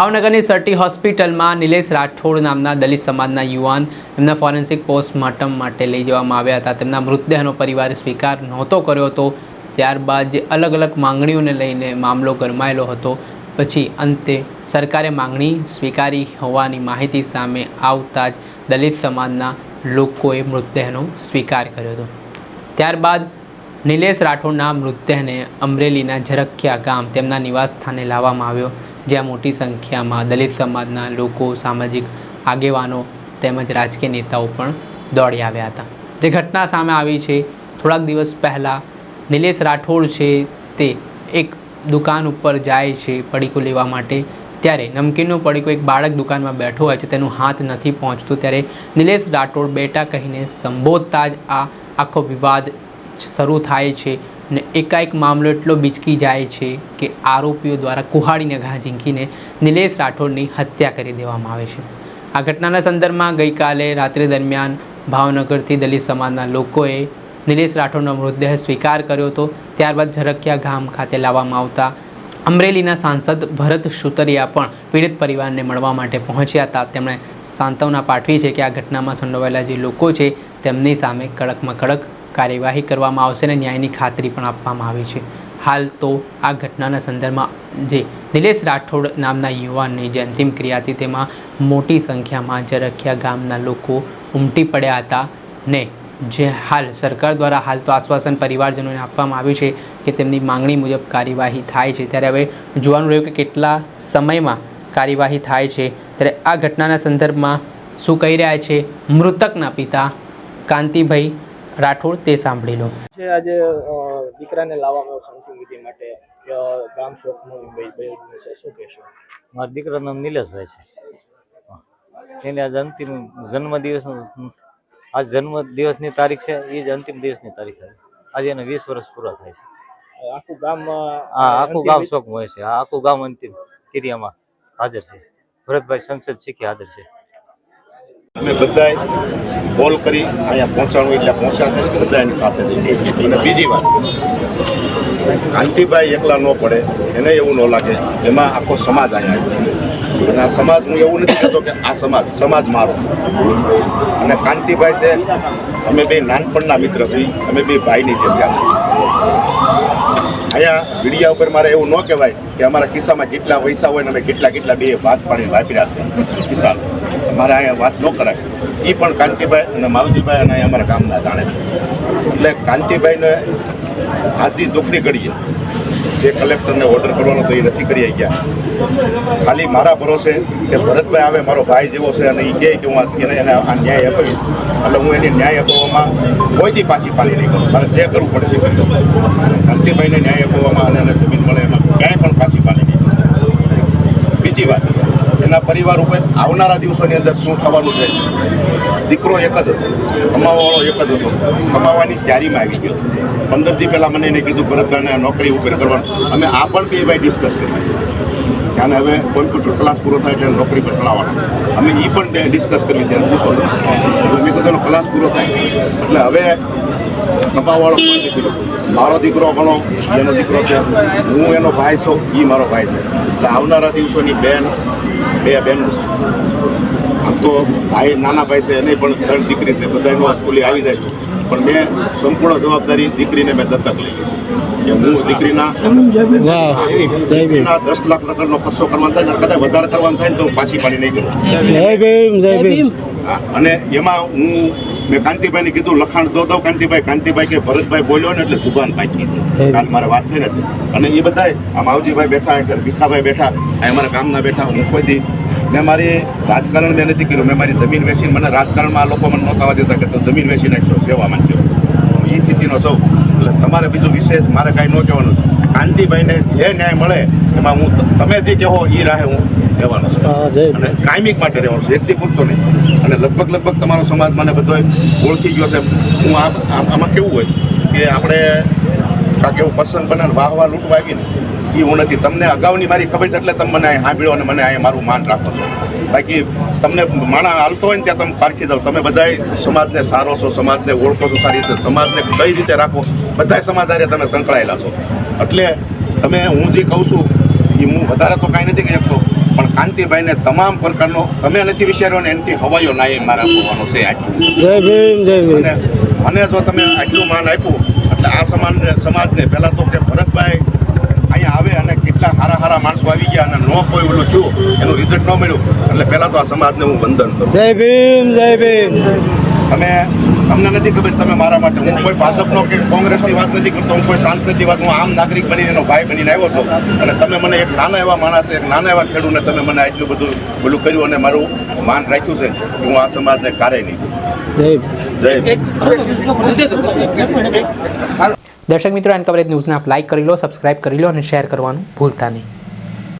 ભાવનગરની સર્ટી હોસ્પિટલમાં નિલેશ રાઠોડ નામના દલિત સમાજના યુવાન એમના ફોરેન્સિક પોસ્ટમોર્ટમ માટે લઈ જવામાં આવ્યા હતા. તેમના મૃતદેહનો પરિવારે સ્વીકાર નહોતો કર્યો હતો. ત્યારબાદ જે અલગ અલગ માંગણીઓને લઈને મામલો ગરમાયેલો હતો. પછી અંતે સરકારે માંગણી સ્વીકારી હોવાની માહિતી સામે આવતા જ દલિત સમાજના લોકોએ મૃતદેહનો સ્વીકાર કર્યો હતો. ત્યારબાદ નિલેશ રાઠોડના મૃતદેહને અમરેલીના ઝરખિયા ગામ તેમના નિવાસ સ્થાને લાવવામાં આવ્યો. જ્યાં મોટી સંખ્યામાં દલિત સમાજના લોકો, સામાજિક આગેવાનો તેમજ રાજકીય નેતાઓ પણ દોડી આવ્યા હતા. જે ઘટના સામે આવી છે, થોડાક દિવસ પહેલાં નિલેશ રાઠોડ છે તે એક દુકાન ઉપર જાય છે પડીકું લેવા માટે. ત્યારે નમકીનનો પડીકો એક બાળક દુકાનમાં બેઠો હોય છે, તેનું હાથ નથી પહોંચતું. ત્યારે નિલેશ રાઠોડ બેટા કહીને સંબોધતા જ આ આખો વિવાદ શરૂ થાય છે ને એકાએક મામલો એટલો બીચકી જાય છે કે આરોપીઓ દ્વારા કુહાડીને ઘા ઝીંકીને નિલેશ રાઠોડની હત્યા કરી દેવામાં આવે છે. આ ઘટનાના સંદર્ભમાં ગઈકાલે રાત્રિ દરમિયાન ભાવનગરથી દલિત સમાજના લોકોએ નિલેશ રાઠોડનો મૃતદેહ સ્વીકાર કર્યો હતો. ત્યારબાદ ઝરખિયા ગામ ખાતે લાવવામાં આવતા અમરેલીના સાંસદ ભરત સુતરિયા પણ પીડિત પરિવારને મળવા માટે પહોંચ્યા હતા. તેમણે સાંત્વના પાઠવી છે કે આ ઘટનામાં સંડોવાયેલા જે લોકો છે, તેમની સામે કડકમાં કડક કાર્યવાહી કરવામાં આવશે અને ન્યાયની ખાતરી પણ આપવામાં આવી છે. હાલ તો આ ઘટનાના સંદર્ભમાં જે નિલેશ રાઠોડ નામના યુવાનની જે અંતિમ ક્રિયા હતી તેમાં મોટી સંખ્યામાં જરખિયા ગામના લોકો ઉમટી પડ્યા હતા ને જે હાલ સરકાર દ્વારા હાલ તો આશ્વાસન પરિવારજનોને આપવામાં આવ્યું છે કે તેમની માંગણી મુજબ કાર્યવાહી થાય છે. ત્યારે હવે જોવાનું રહ્યું કે કેટલા સમયમાં કાર્યવાહી થાય છે. ત્યારે આ ઘટનાના સંદર્ભમાં શું કહી રહ્યા છે? મૃતકના પિતા કાંતિભાઈ રાઠોડ તે સાંભળી લો છે આજે દીકરાને લાવવામાં છે વિધિ માટે ગામ શોખનું ભાઈ છે. શું કહેશો? મારા દીકરાનું નામ નિલેશભાઈ છે. એને આજે અંતિમ જન્મદિવસ આજ જન્મ દિવસની તારીખ છે એ જ અંતિમ દિવસની તારીખ છે. આજે એને વીસ વર્ષ પૂરા થાય છે. આખું ગામ હા આખું ગામ વિધિ- શોખ હોય છે. આ આખું ગામ અંતિમ ક્રિયામાં હાજર છે. ભરતભાઈ સંસદ શીખી હાજર છે. અમે બધાએ કોલ કરી અહીંયા પહોંચાડવું એટલે પહોંચ્યા છે. બધા એની સાથે. અને બીજી વાત, કાંતિભાઈ એકલા ન પડે, એને એવું ન લાગે, એમાં આખો સમાજ અહીંયા અને આ સમાજ, હું એવું નથી કહેતો કે આ સમાજ સમાજ મારો. અને કાંતિભાઈ છે, અમે બે નાનપણના મિત્ર છીએ, અમે બે ભાઈની જગ્યા છીએ અહીંયા મીડિયા ઉપર મારે એવું ન કહેવાય કે અમારા ખિસ્સામાં કેટલા પૈસા હોય ને અમે કેટલા કેટલા બે ભાત પાણી વાપર્યા છે. ખિસ્સા અમારે અહીંયા વાત ન કરાય. એ પણ કાંતિભાઈ અને માવજીભાઈ અને અમારા ગામના જાણે છે. એટલે કાંતિભાઈને આજની દુઃખની ઘડીએ જે કલેક્ટરને ઓર્ડર કરવાનો તો એ નથી કરી ગયા ખાલી મારા ભરોસે કે ભરતભાઈ આવે, મારો ભાઈ જેવો છે અને એ કહે કે હું એને એને આ ન્યાય અપાવી. એટલે હું એને ન્યાય અપાવવામાં કોઈથી પાછી પાલી નહીં કરું. મારે જે કરવું પડે છે કાંતિભાઈને ન્યાય અપાવવામાં અને એને જમીન મળે એમાં ક્યાંય પણ પાછી પાલી નહીં બીજી વાત. એના પરિવાર ઉપર આવનારા દિવસોની અંદર શું થવાનું છે? દીકરો એક જ હતો, કમાવાવાળો એક જ હતો. કમાવાની તૈયારીમાં આવી ગયો. પંદરથી પહેલાં મને એને કીધું ભરતભાઈને નોકરી ઉપર કરવાનું. અમે આ પણ બે ભાઈ ડિસ્કસ કરી અને હવે કોમ્પ્યુટર ક્લાસ પૂરો થાય એટલે નોકરી પર ચડાવવાનો. અમે એ પણ ડિસ્કસ કરી છે. પૂછો તમે કીધું ક્લાસ પૂરો થાય. એટલે હવે દીકરો. મારો દીકરો ઘણો એનો દીકરો છે હું એનો ભાઈ છું એ મારો ભાઈ છે. એટલે આવનારા દિવસોની બેન બે બેન છે. આમ તો ભાઈ નાના ભાઈ છે એને પણ ત્રણ દીકરી છે બધાનો સ્કૂલે આવી જાય છે. પણ મેં સંપૂર્ણ જવાબદારી દીકરીને મેં દત્તક લઈ લીધી. કે હું દીકરીના દીકરીના દસ લાખ નગરનો ખર્ચો કરવાનો થાય કદાચ વધારે કરવાનો થાય ને તો હું પાછી પાડી નહીં કરું હા, અને એમાં હું મેં કાંતિભાઈને કીધું લખાણ દો દો. કાંતિભાઈ કાંતિભાઈ કે ભરતભાઈ બોલ્યો ને એટલે જુબાન પાકી કાલ મારે વાત થઈ નથી અને એ બધાય આ માવજીભાઈ બેઠા ભીખાભાઈ બેઠા આ અમારા ગામના બેઠા હું કોઈ દી. મેં મારી રાજકારણ મેં નથી કર્યું. મેં મારી જમીન વેચીને મને રાજકારણમાં આ લોકો મને નહોતા દેતા કે તો જમીન વેચી નાખશો કહેવા માંગ્યો એ સ્થિતિનો સૌ એટલે તમારે બીજું વિશેષ મારે કાંઈ ન કહેવાનું કાંતિભાઈને જે ન્યાય મળે એમાં હું તમે જે કહો એ રાહે હું રહેવાનો છે. અને કાયમિક માટે રહેવાનું છે એકથી પૂરતો નહીં. અને લગભગ લગભગ તમારો સમાજ મને બધો ઓળખી ગયો છે. હું આમાં કેવું હોય કે આપણે કાંક એવું પસંદ બને ને વાહ વાહ લૂંટવા આવી ને એ હું નથી. તમને અગાઉની મારી ખબર છે એટલે તમે મને અહીં સાંભળ્યો અને મને અહીં મારું માન રાખો છો. બાકી તમને માણા હાલતો હોય ને ત્યાં તમે પારખી જાઓ. તમે બધાય સમાજને સારો છો સમાજને ઓળખો છો સારી રીતે સમાજને કઈ રીતે રાખો બધાય સમાજ તમે સંકળાયેલા છો. એટલે તમે હું જે કહું છું એ હું વધારે તો કાંઈ નથી કહી શકતો. પણ કાંતિભાઈને તમામ પ્રકારનો તમે નથી વિચાર્યો ને એનાથી હવાયો ના એ મારા હોવાનો છે આટલું. જય ભીમ જય ભીમ. અને મને જો તમે આટલું માન આપ્યું એટલે આ સમાન સમાજને પહેલાં તો કે ભરતભાઈ અહીંયા આવે અને કેટલા સારા સારા માણસો આવી ગયા અને ન કોઈ ઓલું થયું એનું રિઝલ્ટ ન મળ્યું એટલે પહેલાં તો આ સમાજને હું વંદન કરું. જય ભીમ જય ભીમ. તમે તમને નથી ખબર તમે મારા માટે. હું કોઈ ભાજપનો કે કોંગ્રેસની વાત નથી કરતો. હું કોઈ સાંસદની વાત હું આમ નાગરિક બનીને એનો ભાઈ બનીને આવ્યો છું. અને તમે મને એક નાના એવા માણસ એક નાના એવા ખેડૂતને તમે મને આટલું બધું પેલું કર્યું અને મારું માન રાખ્યું છે કે હું આ સમાજને કારે નહીં. જય જય દર્શક મિત્રો એન કવરેજ ન્યૂઝને આપ લાઇક કરી લો સબસ્ક્રાઇબ કરી લો અને શેર કરવાનું ભૂલતા નહીં.